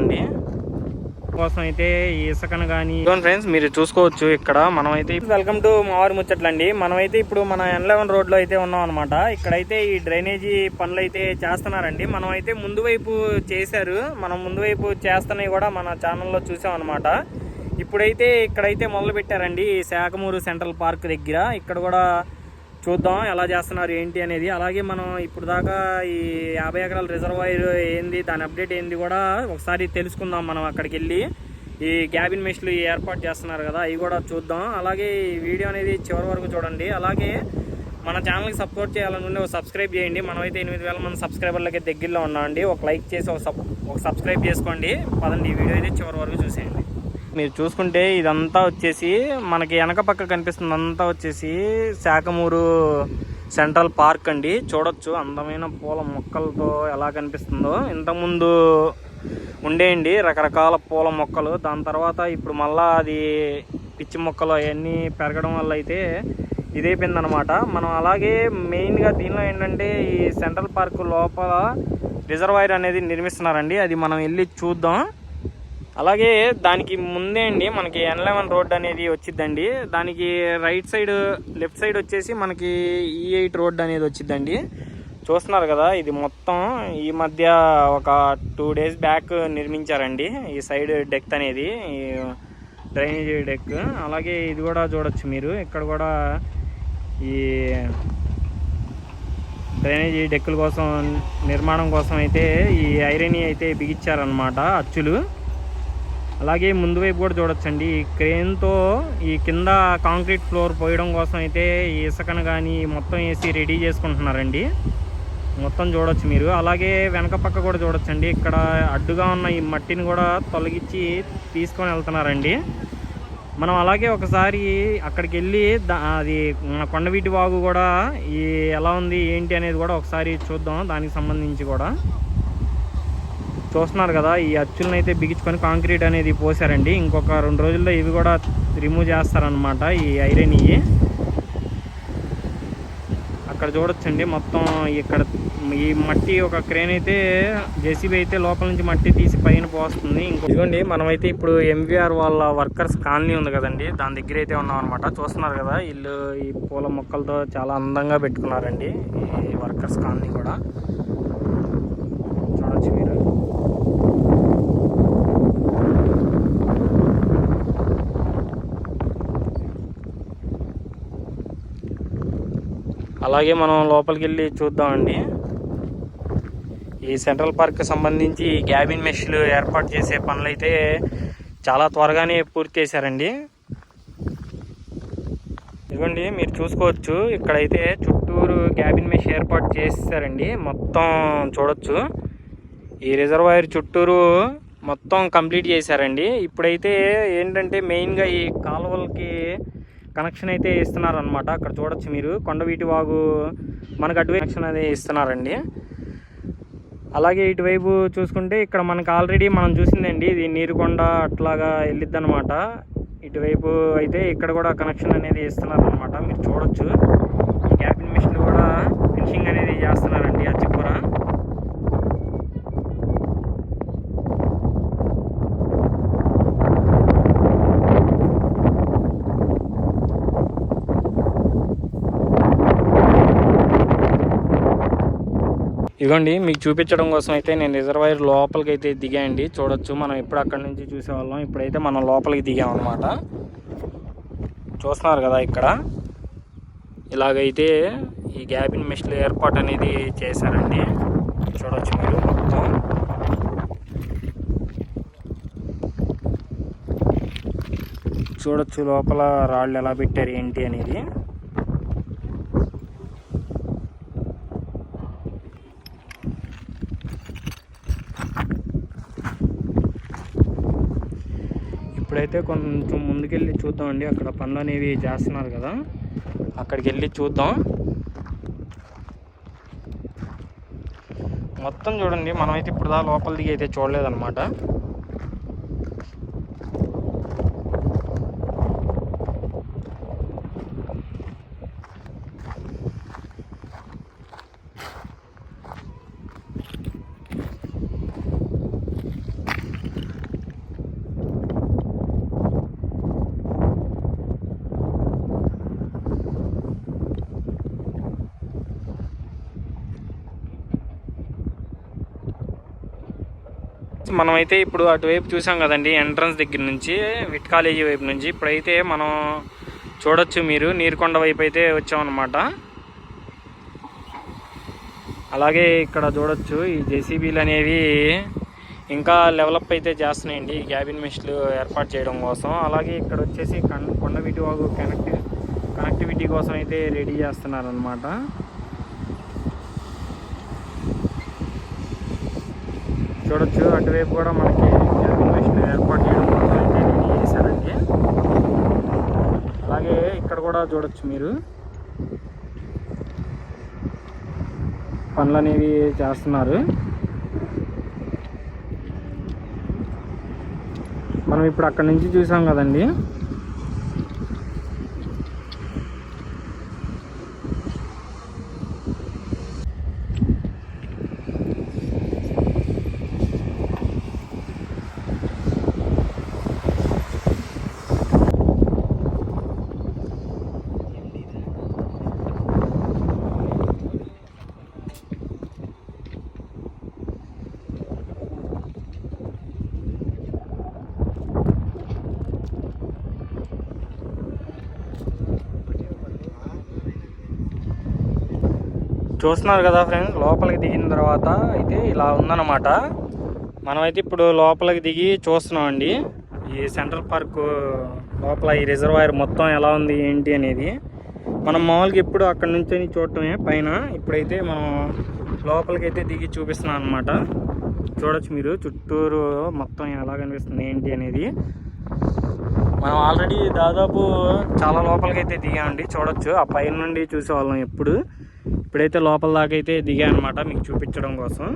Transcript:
అండి కోసం అయితే ఇసుకను కానీ ఫ్రెండ్స్ మీరు చూసుకోవచ్చు ఇక్కడ. మనం అయితే వెల్కమ్ టు మావారి ముచ్చట్లండి. మనం అయితే ఇప్పుడు మన ఎన్ లెవెన్ రోడ్లో అయితే ఉన్నాం అనమాట ఇక్కడైతే ఈ డ్రైనేజీ పనులు అయితే చేస్తున్నారండి. మనం అయితే ముందు వైపు చేశారు. మనం ముందు వైపు చేస్తున్నవి కూడా మన ఛానల్లో చూసాం అనమాట ఇప్పుడైతే ఇక్కడైతే మొదలు పెట్టారండి ఈ శాఖమూరు సెంట్రల్ పార్క్ దగ్గర. ఇక్కడ కూడా చూద్దాం ఎలా చేస్తున్నారు ఏంటి అనేది. అలాగే మనం ఇప్పుడు దాకా ఈ యాభై ఎకరాల రిజర్వాయర్ ఏంది దాని అప్డేట్ ఏంది కూడా ఒకసారి తెలుసుకుందాం మనం అక్కడికి వెళ్ళి. ఈ క్యాబిన్ మెష్లు ఏర్పాటు చేస్తున్నారు కదా అవి కూడా చూద్దాం. అలాగే ఈ వీడియో అనేది చివరి వరకు చూడండి. అలాగే మన ఛానల్కి సపోర్ట్ చేయాలనుకుంటే ఒక సబ్స్క్రైబ్ చేయండి. మనమైతే ఎనిమిది వేల మంది సబ్స్క్రైబర్లకి దగ్గరలో ఉన్నామండి. ఒక లైక్ చేసి ఒక సబ్ ఒక సబ్స్క్రైబ్ చేసుకోండి. పదండి ఈ వీడియో అయితే చివరి వరకు చూసేయండి. మీరు చూసుకుంటే ఇదంతా వచ్చేసి మనకి వెనక పక్క కనిపిస్తుంది అంతా వచ్చేసి శాఖమూరు సెంట్రల్ పార్క్ అండి. చూడొచ్చు అందమైన పూల మొక్కలతో ఎలా కనిపిస్తుందో. ఇంతకుముందు ఉండేయండి రకరకాల పూల మొక్కలు. దాని తర్వాత ఇప్పుడు మళ్ళా అది పిచ్చి మొక్కలు అవన్నీ పెరగడం వల్ల అయితే ఇదైపోయిందనమాట మనం అలాగే మెయిన్గా దీనిలో ఏంటంటే ఈ సెంట్రల్ పార్క్ లోపల రిజర్వాయర్ అనేది నిర్మిస్తున్నారండి. అది మనం వెళ్ళి చూద్దాం. అలాగే దానికి ముందే అండి మనకి ఎన్ లెవెన్ రోడ్ అనేది వచ్చిద్దండి. దానికి రైట్ సైడ్ లెఫ్ట్ సైడ్ వచ్చేసి మనకి ఈ ఎయిట్ రోడ్ అనేది వచ్చిద్దండి. చూస్తున్నారు కదా ఇది మొత్తం ఈ మధ్య ఒక టూ డేస్ బ్యాక్ నిర్మించారండి. ఈ సైడ్ డెక్ అనేది డ్రైనేజ్ డ్రైనేజీ డెక్ అలాగే ఇది కూడా చూడొచ్చు మీరు. ఇక్కడ కూడా ఈ డ్రైనేజీ డెక్కుల కోసం నిర్మాణం కోసం అయితే ఈ ఐరన్ అయితే బిగించారనమాట అచ్చులు. అలాగే ముందు వైపు కూడా చూడొచ్చండి. ఈ క్రేన్తో ఈ కింద కాంక్రీట్ ఫ్లోర్ పోయడం కోసం అయితే ఈ ఇసుకను కానీ మొత్తం వేసి రెడీ చేసుకుంటున్నారండి. మొత్తం చూడొచ్చు మీరు. అలాగే వెనక పక్క కూడా చూడొచ్చండి. ఇక్కడ అడ్డుగా ఉన్న ఈ మట్టిని కూడా తొలగించి తీసుకొని వెళ్తున్నారండి. మనం అలాగే ఒకసారి అక్కడికి వెళ్ళి అది కొండవీటి వాగు కూడా ఈ ఎలా ఉంది ఏంటి అనేది కూడా ఒకసారి చూద్దాం. దానికి సంబంధించి కూడా. చూస్తున్నారు కదా ఈ అచ్చులను అయితే బిగించుకొని కాంక్రీట్ అనేది పోసారండి ఇంకొక రెండు రోజుల్లో ఇవి కూడా రిమూవ్ చేస్తారనమాట ఈ ఐరన్ ఇవి. అక్కడ చూడొచ్చండి మొత్తం ఇక్కడ ఈ మట్టి ఒక క్రేన్ అయితే జెసిబి అయితే లోపల నుంచి మట్టి తీసి పైన పోస్తుంది. ఇదిగోండి మనమైతే ఇప్పుడు ఎంవీఆర్ వాళ్ళ వర్కర్స్ కాలనీ ఉంది కదండి దాని దగ్గర అయితే ఉన్నాం అనమాట చూస్తున్నారు కదా ఇల్లు ఈ పూల మొక్కలతో చాలా అందంగా పెట్టుకున్నారండి ఈ వర్కర్స్ కాలనీ కూడా చూడొచ్చు మీరు అలాగే మనం లోపలికి వెళ్ళి చూద్దామండి. ఈ సెంట్రల్ పార్క్కి సంబంధించి క్యాబిన్ మెష్లు ఏర్పాటు చేసే పనులైతే చాలా త్వరగానే పూర్తి చేశారండి. ఇదిగోండి మీరు చూసుకోవచ్చు. ఇక్కడైతే చుట్టూరు క్యాబిన్ మెష్ ఏర్పాటు చేశారండి. మొత్తం చూడొచ్చు. ఈ రిజర్వాయర్ చుట్టూరు మొత్తం కంప్లీట్ చేశారండి. ఇప్పుడైతే ఏంటంటే మెయిన్గా ఈ కాలువలకి కనెక్షన్ అయితే ఇస్తున్నారనమాట అక్కడ చూడొచ్చు మీరు. కొండవీటి వాగు మనకు అటువైపు కనెక్షన్ అనేది ఇస్తున్నారండి. అలాగే ఇటువైపు చూసుకుంటే ఇక్కడ మనకు ఆల్రెడీ మనం చూసిందండి ఇది నీరుకొండ అట్లాగా వెళ్ళిద్ది అనమాట ఇటువైపు అయితే ఇక్కడ కూడా కనెక్షన్ అనేది ఇస్తున్నారనమాట మీరు చూడొచ్చు ఈ క్యాబిన్ మిషన్ కూడా ఫినిషింగ్ అనేది చేస్తున్నారండి ఆ చిప్పుర ఇగోండి మీకు చూపించడం కోసం అయితే నేను రిజర్వాయర్ లోపలికి అయితే దిగాయండి. చూడొచ్చు మనం ఎప్పుడు అక్కడి నుంచి చూసేవాళ్ళం. ఇప్పుడైతే మనం లోపలికి దిగాం అనమాట చూస్తున్నారు కదా ఇక్కడ. ఇలాగైతే ఈ గ్యాబిన్ మెష్లు ఏర్పాటు అనేది చేశారండి. చూడొచ్చు మీరు మొత్తం. చూడొచ్చు లోపల రాళ్ళు ఎలా పెట్టారు ఏంటి అనేది. ఇప్పుడైతే కొంచెం ముందుకెళ్ళి చూద్దామండి. అక్కడ పనులు అనేవి చేస్తున్నారు కదా. అక్కడికి వెళ్ళి చూద్దాం. మొత్తం చూడండి మనమైతే ఇప్పుడు దా లోపల దిగి అయితే చూడలేదన్నమాట. మనమైతే ఇప్పుడు అటువైపు చూసాం కదండి ఎంట్రన్స్ దగ్గర నుంచి విట్ కాలేజీ వైపు నుంచి. ఇప్పుడైతే మనం చూడొచ్చు మీరు నీరుకొండ వైపు అయితే వచ్చామన్నమాట. అలాగే ఇక్కడ చూడొచ్చు ఈ జేసీబీలు అనేవి ఇంకా డెవలప్ అయితే చేస్తున్నాయండి క్యాబిన్ మిషన్లు ఏర్పాటు చేయడం కోసం. అలాగే ఇక్కడ వచ్చేసి కన్- కొండవీటి వాగు కనెక్ట్ కనెక్టివిటీ కోసం అయితే రెడీ చేస్తున్నారనమాట చూడొచ్చు. అటువైపు కూడా మనకి క్యాబిన్ ఏర్పాటు చేయడం చేశారండి అలాగే ఇక్కడ కూడా చూడొచ్చు మీరు. పనులు అనేవి చేస్తున్నారు. మనం ఇప్పుడు అక్కడ నుంచి చూసాం కదండి. చూస్తున్నారు కదా ఫ్రెండ్స్ లోపలికి దిగిన తర్వాత అయితే ఇలా ఉందన్నమాట. మనమైతే ఇప్పుడు లోపలికి దిగి చూస్తున్నామండి. ఈ సెంట్రల్ పార్క్ లోపల ఈ రిజర్వాయర్ మొత్తం ఎలా ఉంది ఏంటి అనేది మనం మామూలుగా ఎప్పుడు అక్కడ నుంచి చూడటమే. పైన ఇప్పుడైతే మనం లోపలికి అయితే దిగి చూపిస్తున్నాం అనమాట చూడొచ్చు మీరు చుట్టూరు మొత్తం ఎలా కనిపిస్తుంది ఏంటి అనేది. మనం ఆల్రెడీ దాదాపు చాలా లోపలికి అయితే దిగామండి చూడొచ్చు. ఆ పైన నుండి చూసేవాళ్ళం ఎప్పుడు. ఇప్పుడైతే లోపల దాకా అయితే దిగా అనమాట మీకు చూపించడం కోసం.